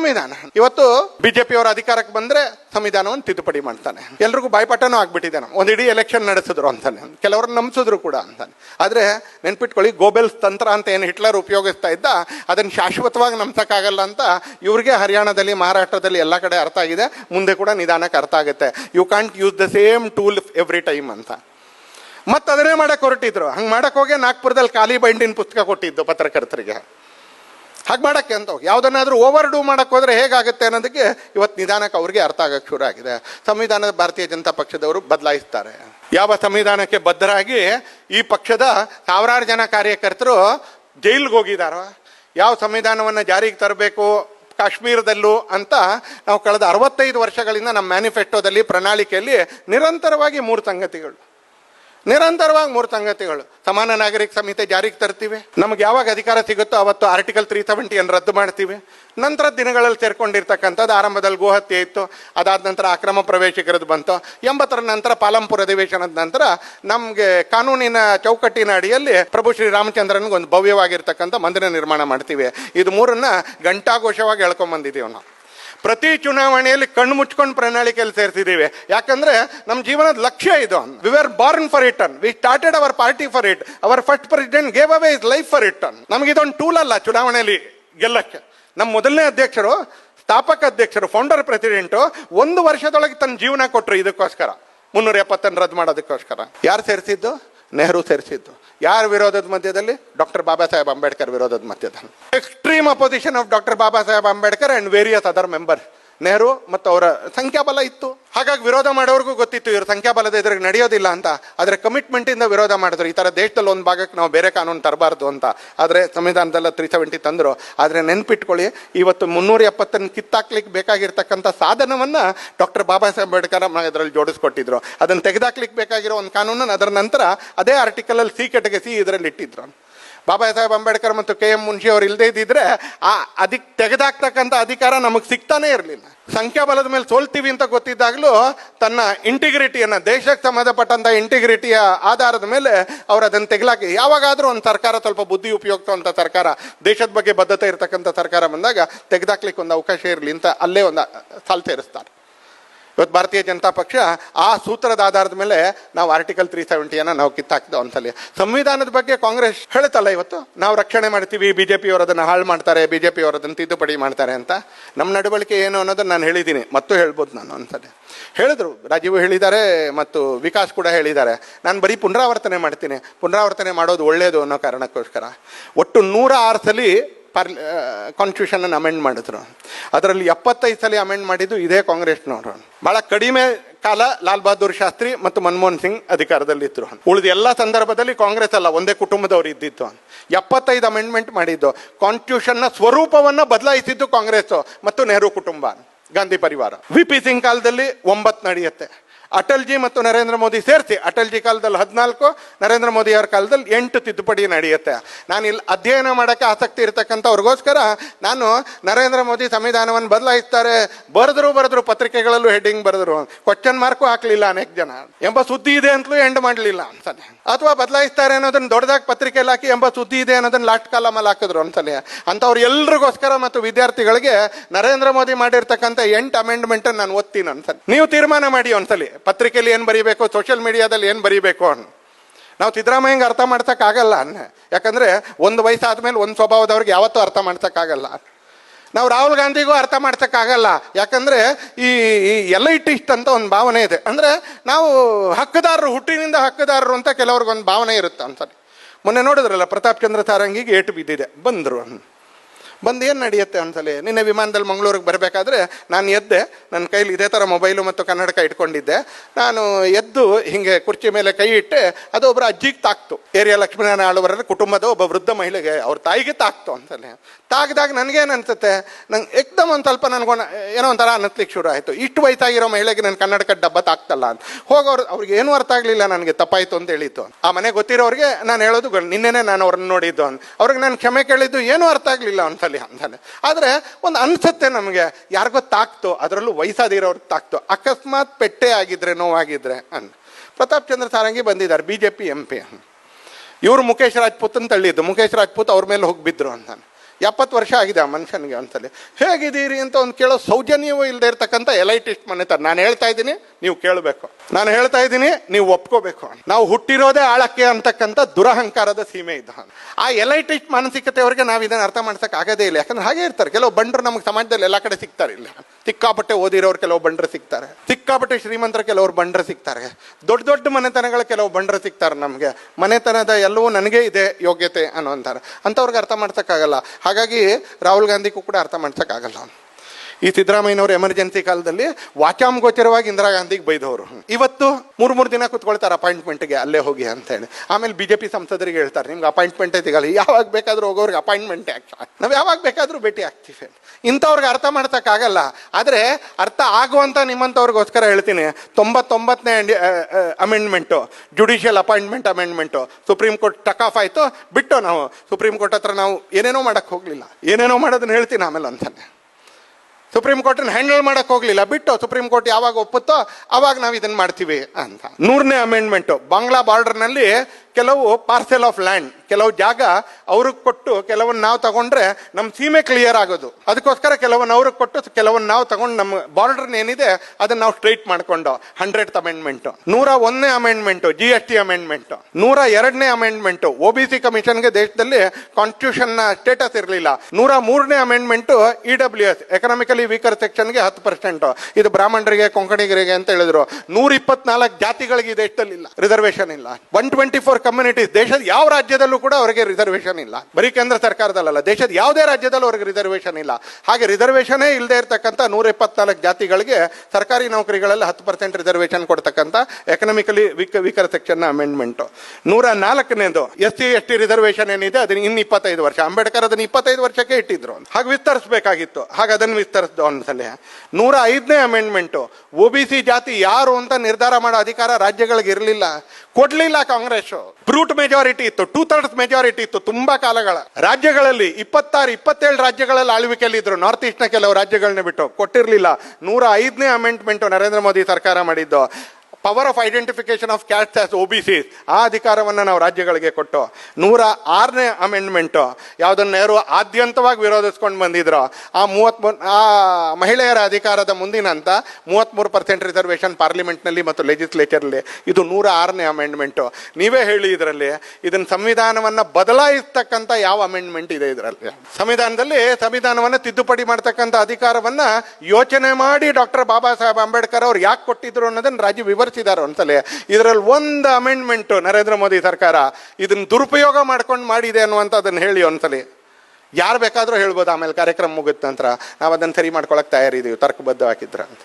ಸಂವಿಧಾನ. ಇವತ್ತು ಬಿಜೆಪಿ ಅವರ ಅಧಿಕಾರಕ್ಕೆ ಬಂದ್ರೆ ಸಂವಿಧಾನವನ್ನು ತಿದ್ದುಪಡಿ ಮಾಡ್ತಾನೆ. ಎಲ್ರಿಗೂ ಬಾಯ್ಪಾಠನೂ ಆಗ್ಬಿಟ್ಟಿದೆ ಒಂದು ಇಡೀ ಎಲೆಕ್ಷನ್ ನಡೆಸಿದ್ರು ಅಂತಾನೆ. ಕೆಲವರು ನಂಬಿಸಿದ್ರು ಕೂಡ ಅಂತಾನೆ. ಆದ್ರೆ ನೆನ್ಪಿಟ್ಕೊಳ್ಳಿ, ಗೋಬೆಲ್ಸ್ ತಂತ್ರ ಅಂತ ಏನು ಹಿಟ್ಲರ್ ಉಪಯೋಗಿಸ್ತಾ ಇದ್ದ, ಅದನ್ನ ಶಾಶ್ವತವಾಗಿ ನಂಬ್ಸಕ್ಕಾಗಲ್ಲ ಅಂತ ಇವ್ರಿಗೆ ಹರಿಯಾಣದಲ್ಲಿ, ಮಹಾರಾಷ್ಟ್ರದಲ್ಲಿ ಎಲ್ಲ ಕಡೆ ಅರ್ಥ ಆಗಿದೆ. ಮುಂದೆ ಕೂಡ ನಿಧಾನಕ್ಕೆ ಅರ್ಥ ಆಗುತ್ತೆ. You can't use the same tool every time ಅಂತ. ಮತ್ತೆ ಅದನ್ನೇ ಮಾಡಕ್ಕೆ ಹೊರಟಿದ್ರು. ಹಂಗೆ ಮಾಡಕ್ಕೆ ಹೋಗಿ ನಾಗ್ಪುರದಲ್ಲಿ ಖಾಲಿ ಬೈಂಡಿನ ಪುಸ್ತಕ ಕೊಟ್ಟಿದ್ದು ಪತ್ರಕರ್ತರಿಗೆ. ಹಾಗೆ ಮಾಡೋಕ್ಕೆ ಅಂತ ಯಾವುದನ್ನಾದರೂ ಓವರ್ ಡೂ ಮಾಡೋಕ್ಕೆ ಹೋದರೆ ಹೇಗಾಗುತ್ತೆ ಅನ್ನೋದಕ್ಕೆ ಇವತ್ತು ನಿಧಾನಕ್ಕೆ ಅವ್ರಿಗೆ ಅರ್ಥ ಆಗಕ್ಕೆ ಶುರು ಆಗಿದೆ. ಸಂವಿಧಾನದ ಭಾರತೀಯ ಜನತಾ ಪಕ್ಷದವರು ಬದಲಾಯಿಸ್ತಾರೆ. ಯಾವ ಸಂವಿಧಾನಕ್ಕೆ ಬದ್ಧರಾಗಿ ಈ ಪಕ್ಷದ ಸಾವಿರಾರು ಜನ ಕಾರ್ಯಕರ್ತರು ಜೈಲಿಗೆ ಹೋಗಿದಾರೋ. ಯಾವ ಸಂವಿಧಾನವನ್ನು ಜಾರಿಗೆ ತರಬೇಕು, ಕಾಶ್ಮೀರದಲ್ಲೂ ಅಂತ ನಾವು ಕಳೆದ ಅರವತ್ತೈದು ವರ್ಷಗಳಿಂದ ನಮ್ಮ ಮ್ಯಾನಿಫೆಸ್ಟೋದಲ್ಲಿ ಪ್ರಣಾಳಿಕೆಯಲ್ಲಿ ನಿರಂತರವಾಗಿ ಮೂರು ಸಂಗತಿಗಳು. ನಿರಂತರವಾಗಿ ಮೂರು ಸಂಗತಿಗಳು. ಸಮಾನ ನಾಗರಿಕ ಸಂಹಿತೆ ಜಾರಿಗೆ ತರ್ತೀವಿ. ನಮ್ಗೆ ಯಾವಾಗ ಅಧಿಕಾರ ಸಿಗುತ್ತೋ ಅವತ್ತು ಆರ್ಟಿಕಲ್ ತ್ರೀ ಸೆವೆಂಟಿಯನ್ನು ರದ್ದು ಮಾಡ್ತೀವಿ. ನಂತರ ದಿನಗಳಲ್ಲಿ ಸೇರ್ಕೊಂಡಿರ್ತಕ್ಕಂಥದ್ದು ಆರಂಭದಲ್ಲಿ ಗೋಹತ್ಯೆ ಇತ್ತು. ಅದಾದ ನಂತರ ಅಕ್ರಮ ಪ್ರವೇಶಿಕರದ್ದು ಬಂತು. ಎಂಬತ್ತರ ನಂತರ ಪಾಲಂಪುರ ಅಧಿವೇಶನದ ನಂತರ ನಮಗೆ ಕಾನೂನಿನ ಚೌಕಟ್ಟಿನ ಅಡಿಯಲ್ಲಿ ಪ್ರಭು ಶ್ರೀ ರಾಮಚಂದ್ರನಿಗೆ ಒಂದು ಭವ್ಯವಾಗಿರ್ತಕ್ಕಂಥ ಮಂದಿರ ನಿರ್ಮಾಣ ಮಾಡ್ತೀವಿ. ಇದು ಮೂರನ್ನ ಗಂಟಾಘೋಷವಾಗಿ ಹೇಳ್ಕೊಂಬಂದಿದ್ದೀವಿ ನಾವು. ಪ್ರತಿ ಚುನಾವಣೆಯಲ್ಲಿ ಕಣ್ಣು ಮುಚ್ಕೊಂಡು ಪ್ರಣಾಳಿಕೆಯಲ್ಲಿ ಸೇರಿಸಿದ್ದೀವಿ ಯಾಕಂದ್ರೆ ನಮ್ಮ ಜೀವನದ ಲಕ್ಷ್ಯ ಇದು. We are born for it we started our party for it our first president gave away is life for it ಅನ್ ನಮ್ಗೆ ಇದೊಂದು ಟೂಲ್ ಅಲ್ಲ ಚುನಾವಣೆಯಲ್ಲಿ ಗೆಲ್ಲಕ್ಕೆ. ನಮ್ಮ ಮೊದಲನೇ ಅಧ್ಯಕ್ಷರು, ಸ್ಥಾಪಕ ಅಧ್ಯಕ್ಷರು ಫೌಂಡರ್ ಪ್ರೆಸಿಡೆಂಟು ಒಂದು ವರ್ಷದೊಳಗೆ ತನ್ನ ಜೀವನ ಕೊಟ್ಟರು ಇದಕ್ಕೋಸ್ಕರ. ಮುನ್ನೂರ ಎಪ್ಪತ್ತನ್ನು ರದ್ದು ಮಾಡೋದಕ್ಕೋಸ್ಕರ. ಯಾರು ಸೇರಿಸಿದ್ದು ನೆಹರು ಸೇರಿಸಿದ್ದು. ಯಾರ ವಿರೋಧದ ಮಧ್ಯದಲ್ಲಿ? ಡಾಕ್ಟರ್ ಬಾಬಾ ಸಾಹೇಬ್ ಅಂಬೇಡ್ಕರ್ ವಿರೋಧದ ಮಧ್ಯದಲ್ಲಿ extreme opposition of doctor Baba Saheb Ambedkar and various other member Nehru ಮತ್ತು ಅವರ ಸಂಖ್ಯಾಬಲ ಇತ್ತು. ಹಾಗಾಗಿ ವಿರೋಧ ಮಾಡೋರಿಗೂ ಗೊತ್ತಿತ್ತು, ಇವರು ಸಂಖ್ಯಾಬಲದ ಎದುರಿಗೆ ನಡೆಯೋದಿಲ್ಲ ಅಂತ. ಆದರೆ ಕಮಿಟ್ಮೆಂಟಿಂದ ವಿರೋಧ ಮಾಡಿದ್ರು. ಈ ತರ ದೇಶದಲ್ಲಿ ಒಂದು ಭಾಗಕ್ಕೆ ನಾವು ಬೇರೆ ಕಾನೂನು ತರಬಾರ್ದು ಅಂತ. ಆದರೆ ಸಂವಿಧಾನದಲ್ಲ ತ್ರೀ ಸೆವೆಂಟಿ ತಂದರು. ಆದರೆ ನೆನ್ಪಿಟ್ಕೊಳ್ಳಿ, ಇವತ್ತು ಮುನ್ನೂರ ಎಪ್ಪತ್ತನ್ನು ಕಿತ್ತಾಕ್ಲಿಕ್ಕೆ ಬೇಕಾಗಿರ್ತಕ್ಕಂಥ ಸಾಧನವನ್ನ ಡಾಕ್ಟರ್ ಬಾಬಾ ಸಾಹೇಬ್ ಅಂಬೇಡ್ಕರ್ ಇದರಲ್ಲಿ ಜೋಡಿಸ್ಕೊಟ್ಟಿದ್ರು. ಅದನ್ನು ತೆಗೆದಾಕ್ಲಿಕ್ಕೆ ಬೇಕಾಗಿರೋ ಒಂದು ಕಾನೂನನ್ನು ಅದರ ನಂತರ ಅದೇ ಆರ್ಟಿಕಲಲ್ಲಿ ಸಿ ಕೆಟಗೆ ಸಿ ಇದರಲ್ಲಿ ಇಟ್ಟಿದ್ರು. ಬಾಬಾ ಸಾಹೇಬ್ ಅಂಬೇಡ್ಕರ್ ಮತ್ತು ಕೆ ಎಂ ಮುನ್ಷಿ ಅವರು ಇಲ್ಲದೇ ಇದ್ದಿದ್ರೆ ಆ ಅದಕ್ಕೆ ತೆಗೆದಾಕ್ತಕ್ಕಂಥ ಅಧಿಕಾರ ನಮಗೆ ಸಿಗ್ತಾನೆ ಇರಲಿಲ್ಲ. ಸಂಖ್ಯಾಬಲದ ಮೇಲೆ ಸೋಲ್ತೀವಿ ಅಂತ ಗೊತ್ತಿದ್ದಾಗಲೂ ತನ್ನ ಇಂಟಿಗ್ರಿಟಿಯನ್ನ ದೇಶಕ್ಕೆ ಸಂಬಂಧಪಟ್ಟಂಥ ಇಂಟಿಗ್ರಿಟಿಯ ಆಧಾರದ ಮೇಲೆ ಅವ್ರು ಅದನ್ನು ತೆಗಲಾಕಿ, ಯಾವಾಗಾದರೂ ಒಂದು ಸರ್ಕಾರ ಸ್ವಲ್ಪ ಬುದ್ಧಿ ಉಪಯುಕ್ತ ಸರ್ಕಾರ, ದೇಶದ ಬಗ್ಗೆ ಬದ್ಧತೆ ಇರತಕ್ಕಂಥ ಸರ್ಕಾರ ಬಂದಾಗ ತೆಗೆದಾಕ್ಲಿಕ್ಕೆ ಒಂದು ಅವಕಾಶ ಇರಲಿ ಅಂತ ಅಲ್ಲೇ ಒಂದು ಸಾಲ್ ಸೇರಿಸ್ತಾರೆ. ಇವತ್ತು ಭಾರತೀಯ ಜನತಾ ಪಕ್ಷ ಆ ಸೂತ್ರದ ಆಧಾರದ ಮೇಲೆ ನಾವು ಆರ್ಟಿಕಲ್ ತ್ರೀ ಸೆವೆಂಟಿಯನ್ನು ನಾವು ಕಿತ್ತಾಕಿದ ಒಂದ್ಸಲಿ ಸಂವಿಧಾನದ ಬಗ್ಗೆ ಕಾಂಗ್ರೆಸ್ ಹೇಳುತ್ತಲ್ಲ ಇವತ್ತು? ನಾವು ರಕ್ಷಣೆ ಮಾಡ್ತೀವಿ ಬಿಜೆಪಿ ಅವರು ಅದನ್ನು ಹಾಳು ಮಾಡ್ತಾರೆ ಬಿಜೆಪಿ ಅವರು ಅದನ್ನು ತಿದ್ದುಪಡಿ ಮಾಡ್ತಾರೆ ಅಂತ. ನಮ್ಮ ನಡವಳಿಕೆ ಏನು ಅನ್ನೋದನ್ನು ನಾನು ಹೇಳಿದ್ದೀನಿ. ಮತ್ತು ಹೇಳ್ಬೋದು ನಾನು ಒಂದ್ಸಲಿ. ಹೇಳಿದ್ರು, ರಾಜೀವ್ ಹೇಳಿದ್ದಾರೆ ಮತ್ತು ವಿಕಾಸ್ ಕೂಡ ಹೇಳಿದ್ದಾರೆ. ನಾನು ಬರೀ ಪುನರಾವರ್ತನೆ ಮಾಡ್ತೀನಿ. ಪುನರಾವರ್ತನೆ ಮಾಡೋದು ಒಳ್ಳೆಯದು ಅನ್ನೋ ಕಾರಣಕ್ಕೋಸ್ಕರ. ಒಟ್ಟು ನೂರ ಆರು ಸಲ ಪಾರ್ಲಿ ಕಾನ್ಸ್ಟಿಟ್ಯೂಷನ್ ಅಮೆಂಡ್ ಮಾಡಿದ್ರು. ಅದರಲ್ಲಿ ಎಪ್ಪತ್ತೈದು ಸಲ ಅಮೆಂಡ್ ಮಾಡಿದ್ದು ಇದೇ ಕಾಂಗ್ರೆಸ್ನವರು. ಬಹಳ ಕಡಿಮೆ ಕಾಲ ಲಾಲ್ ಬಹದ್ದೂರ್ ಶಾಸ್ತ್ರಿ ಮತ್ತು ಮನಮೋಹನ್ ಸಿಂಗ್ ಅಧಿಕಾರದಲ್ಲಿದ್ದರು ಉಳಿದ ಎಲ್ಲ ಸಂದರ್ಭದಲ್ಲಿ ಕಾಂಗ್ರೆಸ್ ಅಲ್ಲ, ಒಂದೇ ಕುಟುಂಬದವರು ಇದ್ದಿತ್ತು ಎಪ್ಪತ್ತೈದು ಅಮೆಂಡ್ಮೆಂಟ್ ಮಾಡಿದ್ದು. ಕಾನ್ಸ್ಟಿಟ್ಯೂಷನ್ನ ಸ್ವರೂಪವನ್ನು ಬದಲಾಯಿಸಿದ್ದು ಕಾಂಗ್ರೆಸ್ ಮತ್ತು ನೆಹರು ಕುಟುಂಬ, ಗಾಂಧಿ ಪರಿವಾರ. ವಿ ಪಿ ಸಿಂಗ್ ಕಾಲದಲ್ಲಿ ಒಂಬತ್ತು ನಡೆಯುತ್ತೆ. ಅಟಲ್ಜಿ ಮತ್ತು ನರೇಂದ್ರ ಮೋದಿ ಸೇರಿಸಿ, ಅಟಲ್ಜಿ ಕಾಲದಲ್ಲಿ ಹದಿನಾಲ್ಕು, ನರೇಂದ್ರ ಮೋದಿ ಅವರ ಕಾಲದಲ್ಲಿ ಎಂಟು ತಿದ್ದುಪಡಿ ನಡೆಯುತ್ತೆ. ನಾನು ಇಲ್ಲಿ ಅಧ್ಯಯನ ಮಾಡೋಕ್ಕೆ ಆಸಕ್ತಿ ಇರತಕ್ಕಂಥವ್ರಿಗೋಸ್ಕರ ನಾನು ನರೇಂದ್ರ ಮೋದಿ ಸಂವಿಧಾನವನ್ನು ಬದಲಾಯಿಸ್ತಾರೆ, ಬರೆದ್ರು ಬರೆದ್ರು ಪತ್ರಿಕೆಗಳಲ್ಲೂ ಹೆಡ್ಡಿಂಗ್ ಬರೆದ್ರು ಕ್ವಶನ್ ಮಾರ್ಕು ಹಾಕಲಿಲ್ಲ ಅನೇಕ ಜನ. ಎಂಬ ಸುದ್ದಿ ಇದೆ ಅಂತಲೂ ಎಂಡ್ ಮಾಡಲಿಲ್ಲ ಅನ್ಸಲೆ. ಅಥವಾ ಬದಲಾಯಿಸ್ತಾರೆ ಅನ್ನೋದನ್ನ ದೊಡ್ಡದಾಗಿ ಪತ್ರಿಕೆಯಲ್ಲಿ ಹಾಕಿ ಎಂಬ ಸುದ್ದಿ ಇದೆ ಅನ್ನೋದನ್ನ ಲಾಸ್ಟ್ ಕಾಲಮಲ್ಲಿ ಹಾಕಿದ್ರು ಅನ್ಸಲೆ. ಅಂಥವ್ರು ಎಲ್ರಿಗೋಸ್ಕರ ಮತ್ತು ವಿದ್ಯಾರ್ಥಿಗಳಿಗೆ ನರೇಂದ್ರ ಮೋದಿ ಮಾಡಿರ್ತಕ್ಕಂಥ ಎಂಟು ಅಮೆಂಡ್ಮೆಂಟ್ ನಾನು ಓದ್ತೀನಿ ಅನ್ಸಲಿ. ನೀವು ತೀರ್ಮಾನ ಮಾಡಿ ಒಂದ್ಸಲಿ ಪತ್ರಿಕೆಯಲ್ಲಿ ಏನು ಬರೀಬೇಕು ಸೋಷಿಯಲ್ ಮೀಡಿಯಾದಲ್ಲಿ ಏನು ಬರೀಬೇಕು ಅನ್. ನಾವು ಸಿದ್ದರಾಮಯ್ಯಂಗೆ ಅರ್ಥ ಮಾಡ್ಸೋಕ್ಕಾಗಲ್ಲ ಅನ್ನ ಯಾಕಂದರೆ ಒಂದು ವಯಸ್ಸಾದ್ಮೇಲೆ ಒಂದು ಸ್ವಭಾವದವ್ರಿಗೆ ಯಾವತ್ತೂ ಅರ್ಥ ಮಾಡ್ಸೋಕ್ಕಾಗಲ್ಲ. ನಾವು ರಾಹುಲ್ ಗಾಂಧಿಗೂ ಅರ್ಥ ಮಾಡ್ಸೋಕ್ಕಾಗಲ್ಲ. ಯಾಕಂದರೆ ಈ ಈ ಇಷ್ಟ ಅಂತ ಒಂದು ಭಾವನೆ ಇದೆ. ಅಂದ್ರೆ ನಾವು ಹಕ್ಕುದಾರರು, ಹುಟ್ಟಿನಿಂದ ಹಕ್ಕುದಾರರು ಅಂತ ಕೆಲವ್ರಿಗೊಂದು ಭಾವನೆ ಇರುತ್ತೆ ಅಂತ ಮೊನ್ನೆ ನೋಡಿದ್ರಲ್ಲ ಪ್ರತಾಪ್ ಚಂದ್ರ ಸಾರಂಗಿಗೆ ಏಟು ಬಿದ್ದಿದೆ. ಬಂದರು ಬಂದು ಏನು ನಡೆಯುತ್ತೆ ಒಂದ್ಸಲಿ? ನಿನ್ನೆ ವಿಮಾನದಲ್ಲಿ ಮಂಗಳೂರಿಗೆ ಬರಬೇಕಾದ್ರೆ ನಾನು ಎದ್ದೆ ನನ್ನ ಕೈಲಿ ಇದೇ ಥರ ಮೊಬೈಲು ಮತ್ತು ಕನ್ನಡಕ ಇಟ್ಕೊಂಡಿದ್ದೆ. ನಾನು ಎದ್ದು ಹಿಂಗೆ ಕುರ್ಚಿ ಮೇಲೆ ಕೈ ಇಟ್ಟೆ ಅದು ಒಬ್ಬರು ಅಜ್ಜಿಗೆ ತಾಕ್ತು. ಏರಿಯಾ ಲಕ್ಷ್ಮೀನಾರಾಯಣ ಆಳುವರ ಕುಟುಂಬದ ಒಬ್ಬ ವೃದ್ಧ ಮಹಿಳೆಗೆ ಅವ್ರ ತಾಯಿಗೆ ತಾಕ್ತು ಒಂದ್ಸಲಿ. ತಾಗ್ದಾಗ ನನಗೇನು ಅನ್ಸುತ್ತೆ? ನಂಗೆ ಏಕ್ದಮ್ ಒಂದು ಸ್ವಲ್ಪ ನನಗೊಂದು ಏನೋ ಒಂಥರ ಅನ್ನಿಸ್ಲಿಕ್ಕೆ ಶುರು ಆಯಿತು. ಇಷ್ಟು ವಯಸ್ಸಾಗಿರೋ ಮಹಿಳೆಗೆ ನನ್ನ ಕನ್ನಡಕ ಡಬ್ಬ ತಾಕ್ತಲ್ಲ ಅಂತ. ಹೋಗೋರು, ಅವ್ರಿಗೆ ಏನೂ ಅರ್ಥ ಆಗಲಿಲ್ಲ ನನಗೆ, ತಪ್ಪಾಯ್ತು ಅಂತ ಹೇಳಿತು ಆ ಮನೆ ಗೊತ್ತಿರೋರಿಗೆ ನಾನು ಹೇಳೋದು ನಿನ್ನೆನೇ ನಾನು ಅವ್ರನ್ನ ನೋಡಿದ್ದು ಅಂತ. ಅವ್ರಿಗೆ ನಾನು ಕ್ಷಮೆ ಕೇಳಿದ್ದು ಏನೂ ಅರ್ಥ ಆಗಲಿಲ್ಲ ಒಂದ್ಸಲಿ ಅಂತಾನೆ ಆದರೆ ಒಂದು ಅನ್ಸುತ್ತೆ ನಮಗೆ, ಯಾರಿಗೋ ತಾಕ್ತೋ, ಅದರಲ್ಲೂ ವಯಸ್ಸಾದಿರೋರ್ಗೆ ತಾಕ್ತೋ, ಅಕಸ್ಮಾತ್ ಪೆಟ್ಟೆ ಆಗಿದ್ರೆ, ನೋವಾಗಿದ್ರೆ ಅಂತ ಪ್ರತಾಪ್ ಚಂದ್ರ ಸಾರಂಗಿ ಬಂದಿದ್ದಾರೆ B J P M P ಇವರು ಮುಖೇಶ್ ಅಂತ ತಳ್ಳಿದ್ದು, ಮುಖೇಶ್ ರಾಜ್ಪೂತ್ ಅವ್ರ ಮೇಲೆ ಹೋಗಿ ಬಿದ್ರು ಅಂತಾನೆ. ಎಪ್ಪತ್ತು ವರ್ಷ ಆಗಿದೆ ಆ ಮನುಷ್ಯನಿಗೆ ಒಂದ್ಸಲಿ ಹೇಗಿದ್ದೀರಿ ಅಂತ ಒಂದು ಕೇಳೋ ಸೌಜನ್ಯವೂ ಇಲ್ಲದೆ ಇರ್ತಕ್ಕಂಥ ಎಲೈಟಿಸ್ಟ್ ಮನೆತನ. ನಾನು ಹೇಳ್ತಾ ಇದ್ದೀನಿ, ನೀವು ಕೇಳಬೇಕು. ನಾನು ಹೇಳ್ತಾ ಇದ್ದೀನಿ, ನೀವು ಒಪ್ಕೋಬೇಕು. ನಾವು ಹುಟ್ಟಿರೋದೇ ಆಳಕ್ಕೆ ಅಂತಕ್ಕಂಥ ದುರಹಂಕಾರದ ಸೀಮೆ ಇದ್ದ ಆ ಎಲೈಟಿಸ್ಟ್ ಮಾನಸಿಕತೆಯವರಿಗೆ ನಾವು ಇದನ್ನು ಅರ್ಥ ಮಾಡ್ಸಕ್ಕೆ ಆಗೋದೇ ಇಲ್ಲ. ಯಾಕಂದ್ರೆ ಹಾಗೆ ಇರ್ತಾರೆ. ಕೆಲವು ಬಂಡರು ನಮಗೆ ಸಮಾಜದಲ್ಲಿ ಎಲ್ಲ ಕಡೆ ಸಿಗ್ತಾರೆ ಇಲ್ಲ. ಸಿಕ್ಕಾಪಟ್ಟೆ ಓದಿರೋರು ಕೆಲವು ಬಂಡರು ಸಿಗ್ತಾರೆ. ಸಿಕ್ಕಾಪಟ್ಟೆ ಶ್ರೀಮಂತರ ಕೆಲವರು ಬಂಡರು ಸಿಗ್ತಾರೆ. ದೊಡ್ಡ ದೊಡ್ಡ ಮನೆತನಗಳ ಕೆಲವು ಬಂಡರು ಸಿಗ್ತಾರೆ ನಮಗೆ. ಮನೆತನದ ಎಲ್ಲವೂ ನನಗೆ ಇದೆ ಯೋಗ್ಯತೆ ಅನ್ನೋ ಅಂತಾರೆ. ಅಂಥವ್ರಿಗೆ ಅರ್ಥ ಮಾಡ್ಸೋಕ್ಕಾಗಲ್ಲ ಹಾಗಾಗಿ ರಾಹುಲ್ ಗಾಂಧಿಗೂ ಕೂಡ ಅರ್ಥ ಮಾಡ್ಸೋಕ್ಕಾಗಲ್ಲ ಈ ಸಿದ್ದರಾಮಯ್ಯನವರು ಎಮರ್ಜೆನ್ಸಿ ಕಾಲದಲ್ಲಿ ವಾಚಾಮಗೋಚರವಾಗಿ ಇಂದಿರಾ ಗಾಂಧಿಗೆ ಬೈದವರು. ಇವತ್ತು ಮೂರು ಮೂರು ದಿನ ಕುತ್ಕೊಳ್ತಾರೆ ಅಪಾಯಿಂಟ್ಮೆಂಟ್ಗೆ ಅಲ್ಲೇ ಹೋಗಿ ಅಂತ ಹೇಳಿ ಆಮೇಲೆ ಪಿ ಸಂಸದರಿಗೆ ಹೇಳ್ತಾರೆ, ನಿಮ್ಗೆ ಅಪಾಯಿಂಟ್ಮೆಂಟೇ ಸಿಗಲ್ಲ, ಯಾವಾಗ ಬೇಕಾದ್ರೂ ಹೋಗೋರಿಗೆ ಅಪಾಯಿಂಟ್ಮೆಂಟೇ ಆಗ್ತಾ ನಾವು ಯಾವಾಗ ಬೇಕಾದರೂ ಭೇಟಿ ಆಗ್ತೀವಿ. ಇಂಥವ್ರಿಗೆ ಅರ್ಥ ಮಾಡ್ತಕ್ಕಾಗಲ್ಲ ಆದರೆ ಅರ್ಥ ಆಗುವಂಥ ನಿಮ್ಮಂಥವ್ರಿಗೋಸ್ಕರ ಹೇಳ್ತೀನಿ. ತೊಂಬತ್ತೊಂಬತ್ತನೇ amendment judicial appointment amendment supreme court struck off ಆಯಿತು, ಬಿಟ್ಟು ನಾವು ಸುಪ್ರೀಂ ಕೋರ್ಟ್ ಹತ್ರ ನಾವು ಏನೇನೋ ಮಾಡೋಕ್ಕೆ ಹೋಗಲಿಲ್ಲ. ಏನೇನೋ ಮಾಡೋದನ್ನ ಹೇಳ್ತೀನಿ ಆಮೇಲೆ ಅಂತಾನೆ ಸುಪ್ರೀಂ ಕೋರ್ಟನ್ನು ಹ್ಯಾಂಡಲ್ ಮಾಡಕ್ ಹೋಗಲಿಲ್ಲ. ಬಿಟ್ಟು ಸುಪ್ರೀಂ ಕೋರ್ಟ್ ಯಾವಾಗ ಒಪ್ಪುತ್ತೋ ಅವಾಗ ನಾವು ಇದನ್ನ ಮಾಡ್ತೀವಿ ಅಂತ. ನೂರನೇ ಅಮೆಂಡ್ಮೆಂಟ್ ಬಾಂಗ್ಲಾ ಬಾರ್ಡರ್ನಲ್ಲಿ ಕೆಲವು ಪಾರ್ಸೆಲ್ ಆಫ್ ಲ್ಯಾಂಡ್ ಕೆಲವು ಜಾಗ ಅವ್ರಿಗೆ ಕೊಟ್ಟು ಕೆಲವನ್ನ ನಾವು ತಗೊಂಡ್ರೆ ನಮ್ಮ ಸೀಮೆ ಕ್ಲಿಯರ್ ಆಗೋದು. ಅದಕ್ಕೋಸ್ಕರ ಕೆಲವನ್ನ ಅವ್ರಿಗೆ ಕೊಟ್ಟು ಕೆಲವನ್ನ ನಾವು ತಗೊಂಡು ನಮ್ಮ ಬಾರ್ಡರ್ ಏನಿದೆ ಅದನ್ನ ನಾವು ಸ್ಟ್ರೈಟ್ ಮಾಡ್ಕೊಂಡು ಹಂಡ್ರೆಡ್ ಅಮೆಂಡ್ಮೆಂಟ್ ನೂರ ಒಂದನೇ amendment G S T amendment ನೂರ ಎರಡನೇ ಅಮೆಂಡ್ಮೆಂಟ್ ಒ ಬಿ ಸಿ ಕಮಿಷನ್ಗೆ ದೇಶದಲ್ಲಿ ಕಾನ್ಸ್ಟಿಟ್ಯೂಷನ್ನ ಸ್ಟೇಟಸ್ ಇರಲಿಲ್ಲ. ನೂರ ಮೂರನೇ amendment E W S economically weaker ಸೆಕ್ಷನ್ಗೆ ಹತ್ತು ಪರ್ಸೆಂಟ್ ಇದು ಬ್ರಾಹ್ಮಣರಿಗೆ, ಕೊಂಕಣಿಗರಿಗೆ ಅಂತ ಹೇಳಿದ್ರು. ನೂರ ಇಪ್ಪತ್ನಾಲ್ಕು ಜಾತಿಗಳಿಗೆ ದೇಶದಲ್ಲಿ ಇಲ್ಲ ರಿಸರ್ವೇಶನ್ ಇಲ್ಲ. ಒನ್ ಟ್ವೆಂಟಿ ಫೋರ್ ಕಮ್ಯುನಿಟೀಸ್ ದೇಶದ ಯಾವ ರಾಜ್ಯದಲ್ಲೂ ಕೂಡ ಅವರಿಗೆ ರಿಸರ್ವೇಷನ್ ಇಲ್ಲ. ಬರೀ ಕೇಂದ್ರ ಸರ್ಕಾರದಲ್ಲ ದೇಶದ ಯಾವುದೇ ರಾಜ್ಯದಲ್ಲೂ ಅವರಿಗೆ ರಿಸರ್ವೇಷನ್ ಇಲ್ಲ. ಹಾಗೆ ರಿಸರ್ವೇಶನೇ ಇಲ್ಲದೆ ಇರತಕ್ಕಂಥ ನೂರ ಇಪ್ಪತ್ನಾಲ್ಕು ಜಾತಿಗಳಿಗೆ ಸರ್ಕಾರಿ ನೌಕರಿಗಳಲ್ಲಿ ಹತ್ತು ಪರ್ಸೆಂಟ್ ರಿಸರ್ವೇಷನ್ ಕೊಡ್ತಕ್ಕಂಥ economically weak weaker section amendment ನೂರ ನಾಲ್ಕನೇದು, S C, S T reservation ಏನಿದೆ, ಅದನ್ನ ಇನ್ನು ಇಪ್ಪತ್ತೈದು ವರ್ಷ, ಅಂಬೇಡ್ಕರ್ ಅದನ್ನ ಇಪ್ಪತ್ತೈದು ವರ್ಷಕ್ಕೆ ಇಟ್ಟಿದ್ರು. ಹಾಗೆ ವಿಸ್ತರಿಸಬೇಕಾಗಿತ್ತು. ಹಾಗೆ ಅದನ್ನು ವಿಸ್ತರಿಸಿದ ಒಂದ್ಸಲ. ನೂರ ಐದನೇ ಅಮೆಂಡ್ಮೆಂಟು ಒ ಬಿ ಸಿ ಜಾತಿ ಯಾರು ಅಂತ ನಿರ್ಧಾರ ಮಾಡೋ ಅಧಿಕಾರ ರಾಜ್ಯಗಳಿಗೆ ಇರಲಿಲ್ಲ. ಕೊಡಲಿಲ್ಲ ಕಾಂಗ್ರೆಸ್ ಬ್ರೂಟ್ ಮೆಜಾರಿಟಿ ಇತ್ತು ಟೂ ಥರ್ಡ್ಸ್ ಮೆಜಾರಿಟಿ ಇತ್ತು ತುಂಬಾ ಕಾಲಗಳ. ರಾಜ್ಯಗಳಲ್ಲಿ ಇಪ್ಪತ್ತಾರು, ಇಪ್ಪತ್ತೇಳು ರಾಜ್ಯಗಳಲ್ಲಿ ಆಳ್ವಿಕೆಯಲ್ಲಿ ಇದ್ರು. ನಾರ್ತ್ ಈಸ್ಟ್ನ ಕೆಲವು ರಾಜ್ಯಗಳನ್ನ ಬಿಟ್ಟು ಕೊಟ್ಟಿರಲಿಲ್ಲ. ನೂರ ಐದನೇ ಅಮೆಂಡ್ಮೆಂಟ್ ನರೇಂದ್ರ ಮೋದಿ ಸರ್ಕಾರ ಮಾಡಿದ್ದು. Power of identification of caste as O B Cs ಆ ಅಧಿಕಾರವನ್ನು ನಾವು ರಾಜ್ಯಗಳಿಗೆ ಕೊಟ್ಟು, ನೂರ ಆರನೇ ಅಮೆಂಡ್ಮೆಂಟು ಯಾವುದನ್ನು ನೆಹರು ಆದ್ಯಂತವಾಗಿ ವಿರೋಧಿಸ್ಕೊಂಡು ಬಂದಿದ್ರು, ಆ ಮೂವತ್ಮೂರು ಆ ಮಹಿಳೆಯರ ಅಧಿಕಾರದ ಮುಂದಿನ ಅಂತ ಮೂವತ್ತ್ಮೂರು ಪರ್ಸೆಂಟ್ ರಿಸರ್ವೇಷನ್ ಪಾರ್ಲಿಮೆಂಟ್ನಲ್ಲಿ ಮತ್ತು ಲೆಜಿಸ್ಲೇಚರ್ಲಿ ಇದು ನೂರ ಆರನೇ ಅಮೆಂಡ್ಮೆಂಟು ನೀವೇ ಹೇಳಿ ಇದರಲ್ಲಿ ಇದನ್ನು ಸಂವಿಧಾನವನ್ನು ಬದಲಾಯಿಸ್ತಕ್ಕಂಥ ಯಾವ ಅಮೆಂಡ್ಮೆಂಟ್ ಇದೆ ಇದರಲ್ಲಿ. ಸಂವಿಧಾನದಲ್ಲಿ ಸಂವಿಧಾನವನ್ನು ತಿದ್ದುಪಡಿ ಮಾಡ್ತಕ್ಕಂಥ ಅಧಿಕಾರವನ್ನ ಯೋಚನೆ ಮಾಡಿ ಡಾಕ್ಟರ್ ಬಾಬಾ ಸಾಹೇಬ್ ಅಂಬೇಡ್ಕರ್ ಅವರು ಯಾಕೆ ಕೊಟ್ಟಿದ್ರು ಅನ್ನೋದನ್ನ ರಾಜ್ಯ ವಿವರಿಸಿದ್ದಾರೆ ಅಂತಲ್ಲಿ ಇದರಲ್ಲಿ ಒಂದು ಅಮೆಂಡ್ಮೆಂಟ್ ನರೇಂದ್ರ ಮೋದಿ ಸರ್ಕಾರ ಇದನ್ನು ದುರುಪಯೋಗ ಮಾಡ್ಕೊಂಡು ಮಾಡಿದೆ ಅನ್ನುವಂಥದ್ದನ್ನು ಹೇಳಿ ಒಂದ್ಸಲಿ. ಯಾರು ಬೇಕಾದರೂ ಹೇಳ್ಬೋದು, ಆಮೇಲೆ ಕಾರ್ಯಕ್ರಮ ಮುಗಿದ ನಂತರ ನಾವು ಅದನ್ನು ಸರಿ ಮಾಡ್ಕೊಳಕ್ಕೆ ತಯಾರಿದ್ದೀವಿ ತರ್ಕಬದ್ಧವಾಗಿದ್ರ ಅಂತ.